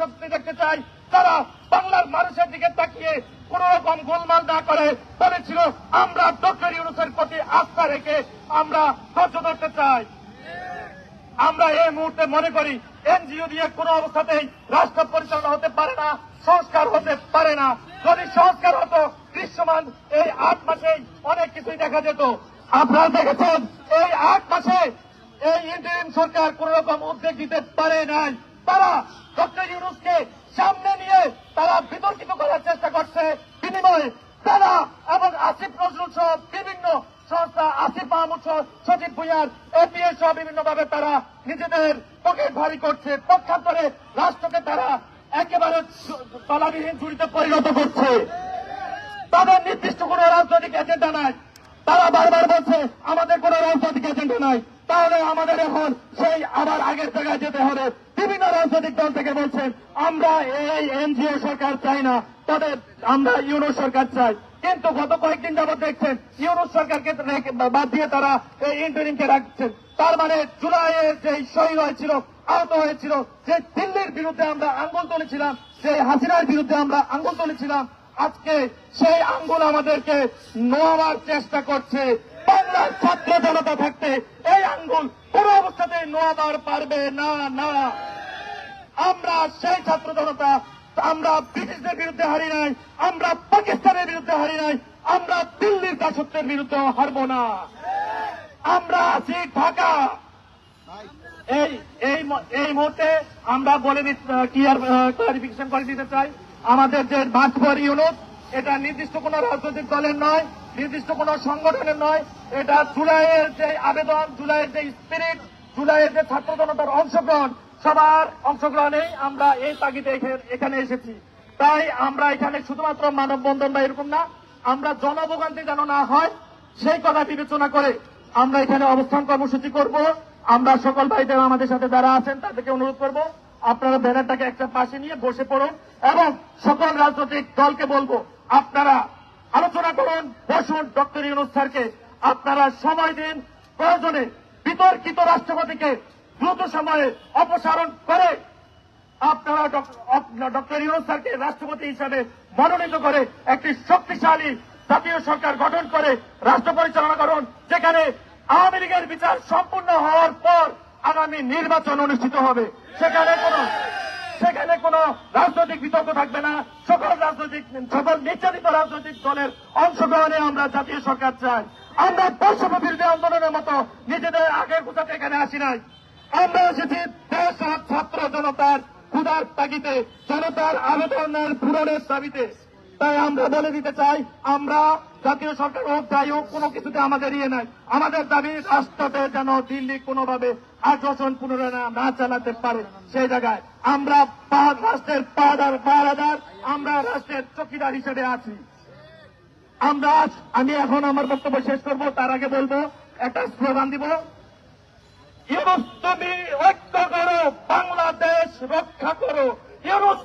শক্তি দেখতে চাই। তারা বাংলার মানুষের দিকে তাকিয়ে কোন রকম গোলমাল না করে। বলেছিল, আমরা ডক্টর ইউনুসের প্রতি আস্থা রেখে আমরা ধৈর্য ধরতে চাই। আমরা এই মুহূর্তে মনে করি, এনজিও দিয়ে কোনো অবস্থাতেই রাষ্ট্র পরিচালনা হতে পারে না, সংস্কার হতে পারে না। যদি সংস্কার হতো, দৃশ্যমান এই আট মাসেই অনেক কিছুই দেখা যেত। আপনারা দেখেছেন, এই আট মাসে এই ইন্টারিম সরকার কোন রকম উদ্যোগ দিতে পারে নাই। তারা ডক্টর ইউনুসকে সামনে নিয়ে তারা বিতর্কিত করার চেষ্টা করছে। বিনিময়ে তারা এবং আসিফ নজরুল সহ বিভিন্ন সংস্থা আসিফ মাহমুদ সহ সচিব ভুইয়ার এপিএস সহ বিভিন্ন ভাবে তারা নিজেদের পকেট ভারী করছে। পক্ষান্তরে রাষ্ট্রকে তারা একেবারে তলাবিহীন ঝুড়িতে পরিণত করছে। তাদের নির্দিষ্ট কোন রাজনৈতিক এজেন্ডা নাই। তারা বারবার বলছে, আমাদের কোন রাজনৈতিক এজেন্ডা নাই। তাহলে আমাদের এখন সেই আবার আগের জায়গায় যেতে হবে। বিভিন্ন রাজনৈতিক দল থেকে বলছেন, আমরা এই এনজিও সরকার চাই না তাদের আমরা ইউনো সরকার চাই। কিন্তু গত কয়েকদিন যাবত দেখছেন, ইউনুস সরকারকে বাদ দিয়ে তারা এই ইন্টারিমকে রাখছেন। তার মানে জুলাইয়ের যে শহীদ হয়েছিল, আহত হয়েছিল, যে দিল্লির বিরুদ্ধে আমরা আঙ্গুল তুলেছিলাম, সেই হাসিনার বিরুদ্ধে আমরা আঙ্গুল তুলেছিলাম, আজকে সেই আঙ্গুল আমাদেরকে নোয়াবার চেষ্টা করছে। বাংলার ছাত্র জনতা থাকতে অবস্থাতে পারবে? না না। আমরা সেই ছাত্র জনতা আমরা ব্রিটিশদের বিরুদ্ধে হারি নাই, আমরা পাকিস্তানের বিরুদ্ধে হারি নাই, আমরা দিল্লির দাসত্বের বিরুদ্ধে হারবো না। আমরা আছি ঢাকা। এই এই এই মুহূর্তে আমরা বলে ক্লারিফিকেশন করে দিতে চাই। আমাদের যে ফর ইউনিট এটা নির্দিষ্ট কোন রাজনৈতিক দলের নয়, নির্দিষ্ট কোন সংগঠনের নয়। এটা জুলাইয়ের যে আবেদন, জুলাইয়ের যে স্পিরিট জুলাইয়ের যে ছাত্র জনতার অংশগ্রহণ, সবার অংশগ্রহণেই আমরা এই তাগিদে এখানে এসেছি। তাই আমরা এখানে শুধুমাত্র মানববন্ধন বা এরকম না, আমরা জনভোগান্তি যেন না হয়, সেই কথা বিবেচনা করে আমরা এখানে অবস্থান কর্মসূচি করব। আমরা সকল ভাইদের আমাদের সাথে যারা আছেন তাদেরকে অনুরোধ করব, আপনারা ব্যানারটাকে একটা পাশে নিয়ে বসে পড়ুন এবং সকল রাজনৈতিক দলকে বলব, আপনারা আলোচনা করুন, বসুন ডক্টর ইউনুস স্যারকে। আপনারা সময় দিন, প্রয়োজনে বিতর্কিত রাষ্ট্রপতিকে দ্রুত সময়ে অপসারণ করে আপনারা ডক্টর ইউনুস স্যারকে রাষ্ট্রপতি হিসাবে মনোনীত করে একটি শক্তিশালী জাতীয় সরকার গঠন করে রাষ্ট্র পরিচালনা করুন, যেখানে আওয়ামী লীগের বিচার সম্পূর্ণ হওয়ার পর আগামী নির্বাচন অনুষ্ঠিত হবে। সেখানে কোন সেখানে কোন রাজনৈতিক বিতর্ক থাকবে না। সকল রাজনৈতিক, সকল নির্যাতিত রাজনৈতিক দলের অংশগ্রহণে আমরা জাতীয় সরকার চাই। আমরা বৈষম্য বিরোধী আন্দোলনের মতো নিজেদের আগের কোথাতে এখানে আসি নাই। আমরা এসেছি দেশ আর ছাত্র জনতার ক্ষুধার তাগিতে জনতার আবেদনের পূরণের দাবিতে। তাই আমরা বলে দিতে চাই, আমরা জাতীয় সরকার হোক, যাই হোক, কোনো কিছুতে আমাদের ইয়ে নাই। আমাদের দাবি রাষ্ট্রতে যেন দিল্লি কোনোভাবে আগ্রাসন পুনরায় না- চালাতে পারে সেই জায়গায়। আমরা রাষ্ট্রের পাহাদার পাহারাদার আমরা রাষ্ট্রের চকিদার হিসেবে আছি। আমরা আমি এখন আমার বক্তব্য শেষ করব, তার আগে বলব, একটা স্লোগান দিব। ইউনুস, তুমি ঐক্য করো, বাংলাদেশ রক্ষা করো। ইউনুস